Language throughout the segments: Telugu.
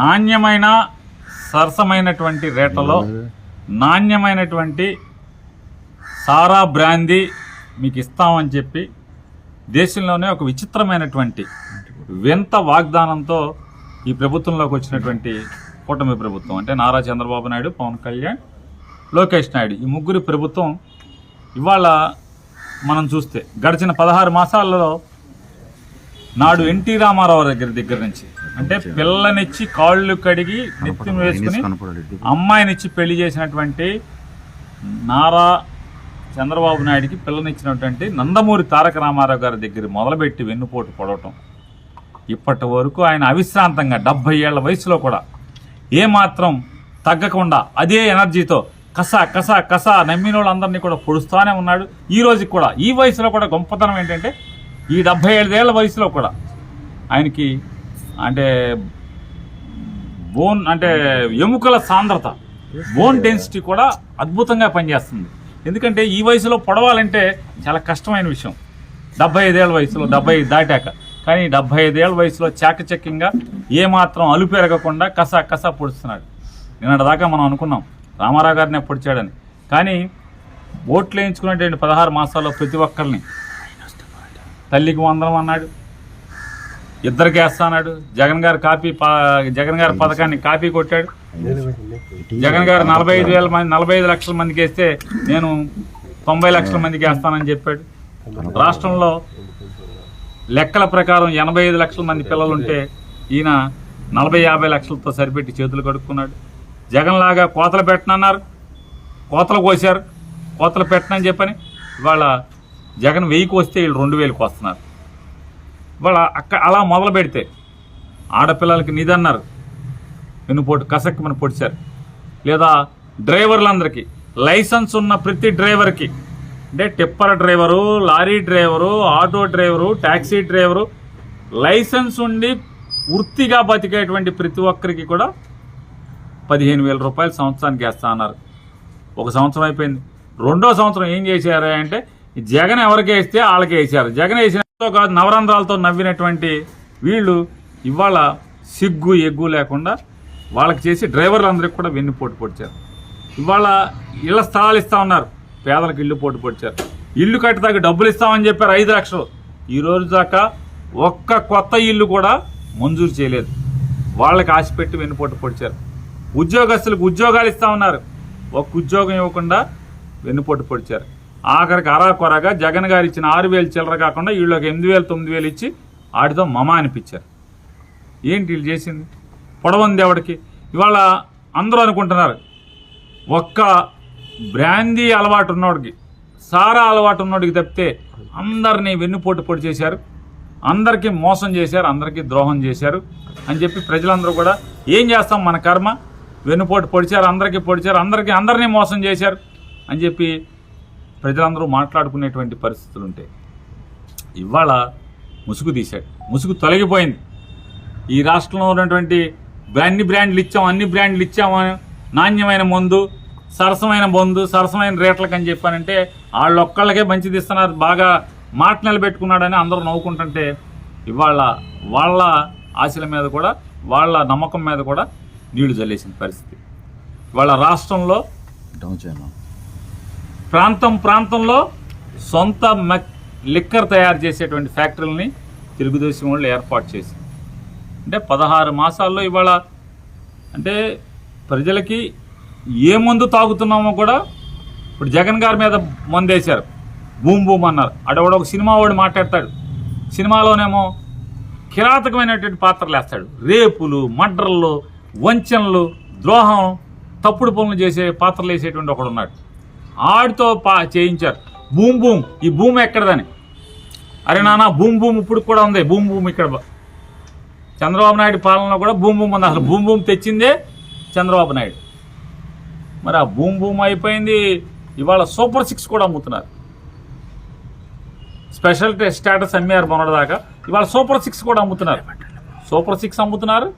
నాణ్యమైన సరసమైనటువంటి రేట్లలో నాణ్యమైనటువంటి సారా బ్రాందీ మీకు ఇస్తామని చెప్పి దేశంలోనే ఒక విచిత్రమైనటువంటి వింత వాగ్దానంతో ఈ ప్రభుత్వంలోకి వచ్చినటువంటి కూటమి ప్రభుత్వం. అంటే నారా చంద్రబాబు నాయుడు పవన్ కళ్యాణ్ లోకేష్ నాయుడు. ఈ ముగ్గురి ప్రభుత్వం ఇవాళ మనం చూస్తే గడిచిన పదహారు మాసాలలో నాడు ఎన్టీ రామారావు దగ్గర దగ్గర నుంచి అంటే పిల్లనిచ్చి కాళ్ళు కడిగి నెత్తిన వేసుకుని అమ్మాయినిచ్చి పెళ్ళి చేసినటువంటి నారా చంద్రబాబు నాయుడికి పిల్లనిచ్చినటువంటి నందమూరి తారక రామారావు గారి దగ్గర మొదలుపెట్టి వెన్నుపోటు పడవటం. ఇప్పటి వరకు ఆయన అవిశ్రాంతంగా డెబ్బై ఏళ్ళ వయసులో కూడా ఏమాత్రం తగ్గకుండా అదే ఎనర్జీతో కస కస కస నమ్మిన వాళ్ళందరినీ కూడా పొడుస్తూనే ఉన్నాడు. ఈ రోజుకి కూడా ఈ వయసులో కూడా గొప్పతనం ఏంటంటే ఈ డెబ్బై ఐదేళ్ళ వయసులో కూడా ఆయనకి అంటే బోన్ అంటే ఎముకల సాంద్రత. బోన్ డెన్సిటీ కూడా అద్భుతంగా పనిచేస్తుంది. ఎందుకంటే ఈ వయసులో పొడవాలంటే చాలా కష్టమైన విషయం. డెబ్బై ఐదేళ్ళ వయసులో డెబ్బై దాటాక. కానీ డెబ్బై ఐదేళ్ళ వయసులో చాకచక్యంగా ఏమాత్రం అలుపెరగకుండా కస కస పొడుస్తున్నాడు. నిన్నటిదాకా మనం అనుకున్నాం రామారావు గారినే పొడిచాడని. కానీ ఓట్లు వేయించుకున్నటువంటి పదహారు మాసాల్లో ప్రతి ఒక్కరిని. తల్లికి వందనం అన్నాడు. ఇద్దరికి వేస్తాడు జగన్ గారు కాపీ పా- జగన్ గారి పథకాన్ని కాపీ కొట్టాడు. జగన్ గారు నలభై ఐదు వేల మంది నలభై ఐదు లక్షల మందికి వేస్తే నేను తొంభై లక్షల మందికి వేస్తానని చెప్పాడు. రాష్ట్రంలో లెక్కల ప్రకారం ఎనభై ఐదు లక్షల మంది పిల్లలు ఉంటే ఈయన నలభై యాభై లక్షలతో సరిపెట్టి చేతులు కడుక్కున్నాడు. జగన్ లాగా కోతలు పెట్టనన్నారు. కోతలు కోసారు కోతలు పెట్టనని చెప్పని ఇవాళ జగన్ వెయ్యికి వస్తే వీళ్ళు రెండు వేలకు వస్తున్నారు. వాళ్ళ అక్క అలా మొదలు పెడితే ఆడపిల్లలకి నిధి నిన్ను వెన్నుపోటు కసక్కమని పొడిచారు. లేదా డ్రైవర్లందరికీ లైసెన్స్ ఉన్న ప్రతి డ్రైవర్కి అంటే tipper driver lorry driver auto driver taxi driver licence ఉండి వృత్తిగా బతికేటువంటి ప్రతి ఒక్కరికి కూడా పదిహేను వేల రూపాయలు సంవత్సరానికి వేస్తా అన్నారు. ఒక సంవత్సరం అయిపోయింది. రెండో సంవత్సరం ఏం చేశారు అంటే జగన్ ఎవరికి వేస్తే వాళ్ళకి వేసారు జగన్ వేసిన కాదు నవరంధ్రాలతో నవ్వినటువంటి వీళ్ళు ఇవాళ సిగ్గు ఎగ్గు లేకుండా వాళ్ళకి చేసి డ్రైవర్లందరికీ కూడా వెన్నుపోటు పొడిచారు. ఇవాళ ఇళ్ళ స్థలాలు ఇస్తా ఉన్నారు. పేదలకు ఇల్లు పోటు పొడిచారు. ఇల్లు కట్టదాకా డబ్బులు ఇస్తామని చెప్పారు ఐదు లక్షలు. ఈ రోజు దాకా ఒక్క కొత్త ఇల్లు కూడా మంజూరు చేయలేదు. వాళ్ళకి ఆశ పెట్టి వెన్నుపోటు పొడిచారు. ఉద్యోగస్తులకు ఉద్యోగాలు ఇస్తా ఉన్నారు. ఒక్క ఉద్యోగం ఇవ్వకుండా వెన్నుపోటు పొడిచారు. ఆఖరికి అరాకొరగా జగన్ గారు ఇచ్చిన ఆరు వేలు చిల్లర కాకుండా వీళ్ళకి ఎనిమిది వేలు తొమ్మిది వేలు ఇచ్చి ఆడితో మమ అనిపించారు. ఏంటి వీళ్ళు చేసింది? పొడవంది ఎవడికి? ఇవాళ అందరూ అనుకుంటున్నారు ఒక్క బ్రాందీ అలవాటు ఉన్నోడికి సారా అలవాటు ఉన్నోడికి తప్పితే అందరినీ వెన్నుపోటు పొడి చేశారు. అందరికీ మోసం చేశారు అందరికీ ద్రోహం చేశారు అని చెప్పి ప్రజలందరూ కూడా ఏం చేస్తాం మన కర్మ? వెన్నుపోటు పొడిచారు అందరికీ పొడిచారు అందరికీ అందరినీ మోసం చేశారు అని చెప్పి ప్రజలందరూ మాట్లాడుకునేటువంటి పరిస్థితులు ఉంటాయి ఇవాళ ముసుగు తీశాడు. ముసుగు తొలగిపోయింది. ఈ రాష్ట్రంలో ఉన్నటువంటి అన్ని బ్రాండ్లు ఇచ్చాం అన్ని బ్రాండ్లు ఇచ్చాము నాణ్యమైన మందు సరసమైన మందు సరసమైన రేట్లకు అని చెప్పానంటే వాళ్ళు ఒక్కళ్ళకే మంచిది ఇస్తున్నారు బాగా మాట నిలబెట్టుకున్నాడని అందరూ నవ్వుకుంటుంటే ఇవాళ వాళ్ళ ఆశల మీద కూడా వాళ్ళ నమ్మకం మీద కూడా నీళ్ళు జల్లేసిన పరిస్థితి. ఇవాళ రాష్ట్రంలో డౌన్ చేయను ప్రాంతం ప్రాంతంలో సొంత మక్ లిక్కర్ తయారు చేసేటువంటి ఫ్యాక్టరీలని తెలుగుదేశం వాళ్ళు ఏర్పాటు చేసింది. అంటే పదహారు మాసాల్లో ఇవాళ అంటే ప్రజలకి ఏ మందు తాగుతున్నామో కూడా ఇప్పుడు జగన్ గారి మీద మందేశారు. బూమ్ బూమ్ అన్నారు. అడవాడు ఒక సినిమా వాడు మాట్లాడతాడు. సినిమాలోనేమో కిరాతకమైనటువంటి పాత్రలు వేస్తాడు. రేపులు మర్డర్లు వంచనలు ద్రోహం తప్పుడు పనులు చేసే పాత్రలు వేసేటువంటి ఒకడు ఉన్నాడు ఆడితో పా చేయించారు. భూమ్ భూమ్ ఈ భూమి ఎక్కడదని. అరే నాన్న భూమ్ భూమి ఇప్పుడు కూడా ఉంది. భూమి భూమి ఇక్కడ చంద్రబాబు నాయుడు పాలనలో కూడా భూమి భూమి ఉంది. అసలు భూమి భూమి తెచ్చిందే చంద్రబాబు నాయుడు. మరి ఆ భూమి భూమి అయిపోయింది. ఇవాళ సూపర్ సిక్స్ కూడా అమ్ముతున్నారు. స్పెషల్ స్టేటస్ అమ్మారు మొన్నటిదాకా. ఇవాళ సూపర్ సిక్స్ కూడా అమ్ముతున్నారు. సూపర్ సిక్స్ అమ్ముతున్నారు.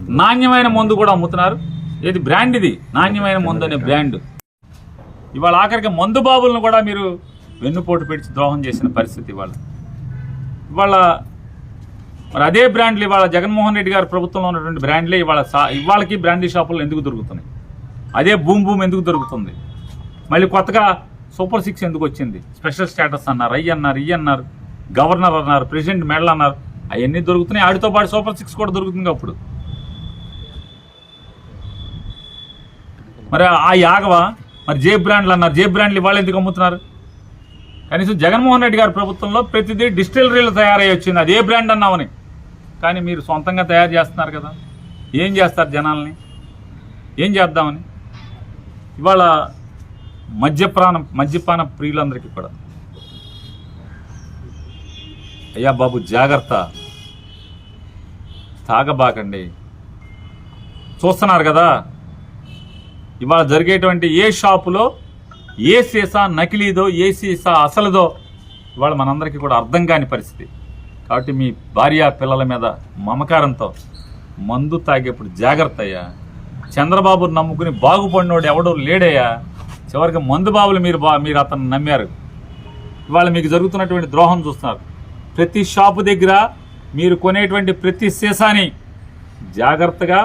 నాణ్యమైన మందు కూడా అమ్ముతున్నారు. ఏది బ్రాండ్ ఇది? నాణ్యమైన మందు అనే బ్రాండ్. ఇవాళ ఆఖరికి మందు బాబులను కూడా మీరు వెన్నుపోటు పెడిచి ద్రోహం చేసిన పరిస్థితి ఇవాళ. ఇవాళ మరి అదే బ్రాండ్లు ఇవాళ జగన్మోహన్ రెడ్డి గారి ప్రభుత్వంలో ఉన్నటువంటి బ్రాండ్లే ఇవాళ ఇవాళకి బ్రాండీ షాపుల్లో ఎందుకు దొరుకుతున్నాయి? అదే భూమ్ భూమి ఎందుకు దొరుకుతుంది? మళ్ళీ కొత్తగా సూపర్ సిక్స్ ఎందుకు వచ్చింది? స్పెషల్ స్టేటస్ అన్నారు అయ్యి అన్నారు ఇయ్యి అన్నారు గవర్నర్ అన్నారు ప్రెసిడెంట్ మెడల్ అన్నారు అవన్నీ దొరుకుతున్నాయి. ఆడితో పాటు సూపర్ సిక్స్ కూడా దొరుకుతుంది అప్పుడు. మరి ఆ యాగవ మరి జే బ్రాండ్లు అన్నారు. జే బ్రాండ్లు ఇవాళ ఎందుకు అమ్ముతున్నారు? కనీసం జగన్మోహన్ రెడ్డి గారి ప్రభుత్వంలో ప్రతిదీ డిస్టిలరీలు తయారై వచ్చింది. అది ఏ బ్రాండ్ అన్నామని కానీ మీరు సొంతంగా తయారు చేస్తున్నారు కదా. ఏం చేస్తారు జనాల్ని? ఏం చేద్దామని? ఇవాళ మద్యప్రాణం మద్యపాన ప్రియులందరికీ కూడా. అయ్యా బాబు జాగ్రత్త. తాగబాకండి. చూస్తున్నారు కదా. ఇవాళ జరిగేటువంటి ఏ షాపులో ఏ సీసా నకిలీదో ఏ సీసా అసలుదో ఇవాళ మనందరికీ కూడా అర్థం కాని పరిస్థితి. కాబట్టి మీ భార్య పిల్లల మీద మమకారంతో మందు తాగేప్పుడు జాగ్రత్త అయ్యా. చంద్రబాబు నమ్ముకుని బాగుపడినోడు ఎవడో లేడయ్యా. చివరికి మందు బాబులు మీరు బా మీరు అతను నమ్మారు. ఇవాళ మీకు జరుగుతున్నటువంటి ద్రోహం చూస్తున్నారు. ప్రతి షాపు దగ్గర మీరు కొనేటువంటి ప్రతి సీసాని జాగ్రత్తగా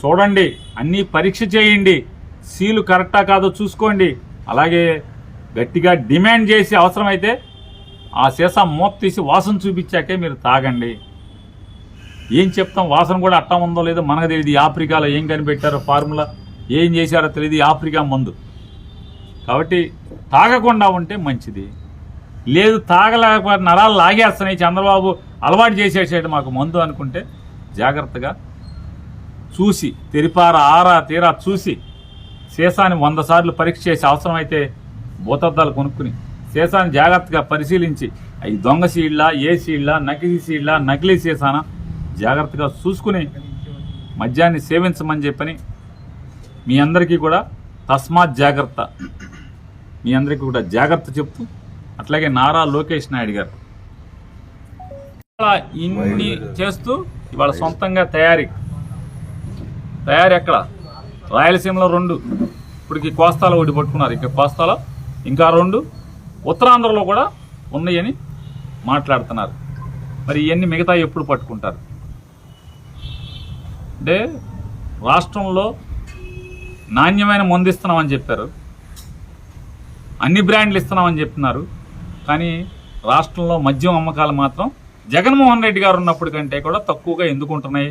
చూడండి. అన్నీ పరీక్ష చేయండి. సీలు కరెక్టా కాదో చూసుకోండి. అలాగే గట్టిగా డిమాండ్ చేసి అవసరమైతే ఆ సీసా మూత తీసి వాసన చూపించాకే మీరు తాగండి. ఏం చెప్తాం? వాసన కూడా అట్టా ఉందో లేదో మనకు తెలియదు. ఆఫ్రికాలో ఏం కనిపెట్టారో ఫార్ములా ఏం చేశారో తెలియదు. ఆఫ్రికా మందు. కాబట్టి తాగకుండా ఉంటే మంచిది. లేదు తాగలేకపోతే నరాలు లాగేస్తున్నాయి. చంద్రబాబు అలవాటు చేసేసాడు మాకు మందు అనుకుంటే జాగ్రత్తగా చూసి తెరిపార ఆరా తీరా చూసి సీసాని వంద సార్లు పరీక్ష చేసి అవసరమైతే భూతద్దాలు కొనుక్కుని సీసాని జాగ్రత్తగా పరిశీలించి అవి దొంగ సీడ్లా ఏ సీడ్లా నకిలీ సీడ్లా నకిలీ సీసానా జాగ్రత్తగా చూసుకుని మద్యాన్ని సేవించమని చెప్పని మీ అందరికీ కూడా తస్మాత్ జాగ్రత్త. మీ అందరికీ కూడా జాగ్రత్త చెప్తూ అట్లాగే నారా లోకేష్ నాయుడు గారు. ఇన్ని చేస్తూ ఇవాళ సొంతంగా తయారీ. తయారీ ఎక్కడ? రాయలసీమలో రెండు. ఇప్పటికి కోస్తాలో ఒకటి పట్టుకున్నారు. ఇక్కడ కోస్తాలో ఇంకా రెండు ఉత్తరాంధ్రలో కూడా ఉన్నాయని మాట్లాడుతున్నారు. మరి ఇవన్నీ మిగతా ఎప్పుడు పట్టుకుంటారు? అంటే రాష్ట్రంలో నాణ్యమైన మందు ఇస్తున్నామని చెప్పారు. అన్ని బ్రాండ్లు ఇస్తున్నామని చెప్తున్నారు. కానీ రాష్ట్రంలో మద్యం అమ్మకాలు మాత్రం జగన్మోహన్ రెడ్డి గారు ఉన్నప్పుడు కంటే కూడా తక్కువగా ఎందుకు ఉంటున్నాయి?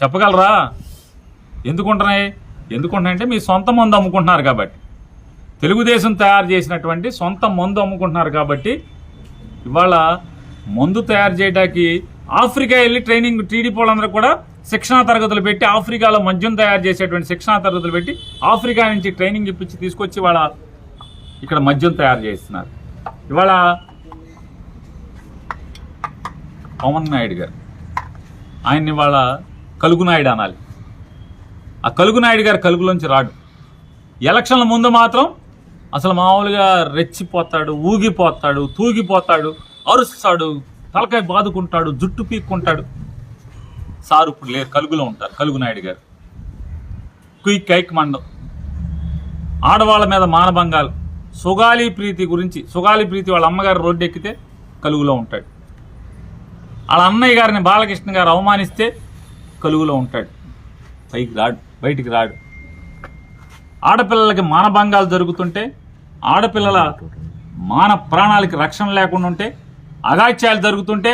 చెప్పగలరా? ఎందుకు ఉంటున్నాయి మీ సొంత మందు అమ్ముకుంటున్నారు కాబట్టి. తెలుగుదేశం తయారు చేసినటువంటి సొంత మందు అమ్ముకుంటున్నారు కాబట్టి ఇవాళ మందు తయారు చేయడానికి ఆఫ్రికా వెళ్ళి ట్రైనింగ్ టీడీపీ వాళ్ళందరూ కూడా శిక్షణా తరగతులు పెట్టి ఆఫ్రికాలో మద్యం తయారు చేసేటువంటి శిక్షణా తరగతులు పెట్టి ఆఫ్రికా నుంచి ట్రైనింగ్ ఇప్పించి తీసుకొచ్చి వాళ్ళ ఇక్కడ మద్యం తయారు చేస్తున్నారు. ఇవాళ పవన్ నాయుడు గారు ఆయన్ని ఇవాళ కలుగు నాయుడు అనాలి. ఆ కలుగు నాయుడు గారు కలుగులోంచి రాడు. ఎలక్షన్ల ముందు మాత్రం అసలు మామూలుగా రెచ్చిపోతాడు ఊగిపోతాడు తూగిపోతాడు అరుస్తాడు తలకాయ బాదుకుంటాడు జుట్టు పీక్కుంటాడు. సారు ఇప్పుడు లేరు కలుగులో ఉంటారు కలుగు నాయుడు గారు. క్విక్ కైక్ మండం. ఆడవాళ్ళ మీద మానభంగాలు. సుగాలి ప్రీతి గురించి సుగాలి ప్రీతి వాళ్ళ అమ్మగారు రోడ్డు ఎక్కితే కలుగులో ఉంటాడు. వాళ్ళ అన్నయ్య గారిని బాలకృష్ణ గారు అవమానిస్తే కలుగులో ఉంటాడు. పైకి రాడు. బయటికి రాడు. ఆడపిల్లలకి మానభంగాలు జరుగుతుంటే ఆడపిల్లల మాన ప్రాణాలకి రక్షణ లేకుండా ఉంటే అగాత్యాలు జరుగుతుంటే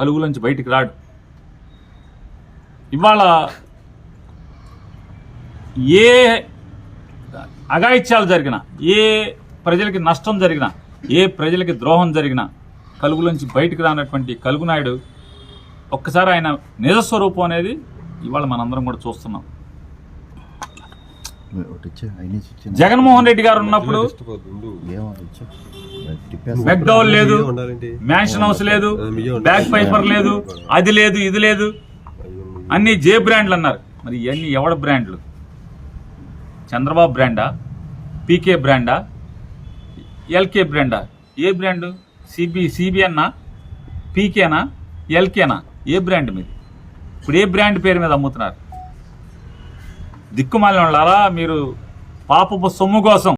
కలుగులోంచి బయటికి రాడు. ఇవాళ ఏ అగాయిత్యాలు జరిగినా ఏ ప్రజలకి నష్టం జరిగినా ఏ ప్రజలకి ద్రోహం జరిగినా కలుగులోంచి బయటికి రానటువంటి కలుగునాయుడు ఒక్కసారి ఆయన నిజస్వరూపం అనేది ఇవాళ మనందరం కూడా చూస్తున్నాం ఒకటి ఇచ్చే అయినా ఇచ్చిన జగన్మోహన్ రెడ్డి గారు ఉన్నప్పుడు మెక్డౌల్ లేదు. మ్యాన్షన్ హౌస్ లేదు. బ్యాక్ పైపర్ లేదు. అది లేదు ఇది లేదు. అన్ని జే బ్రాండ్లు అన్నారు. మరి ఇవన్నీ ఎవడ బ్రాండ్లు? చంద్రబాబు బ్రాండా? పీకే బ్రాండా? ఎల్కే బ్రాండా? ఏ బ్రాండు? సిబి సిబిఎన్నా? పీకేనా? ఎల్కేనా? ఏ బ్రాండ్ మీది? ఇప్పుడు ఏ బ్రాండ్ పేరు మీద అమ్ముతున్నారు? దిక్కుమాలిన వాళ్ళారా? మీరు పాపపు సొమ్ము కోసం.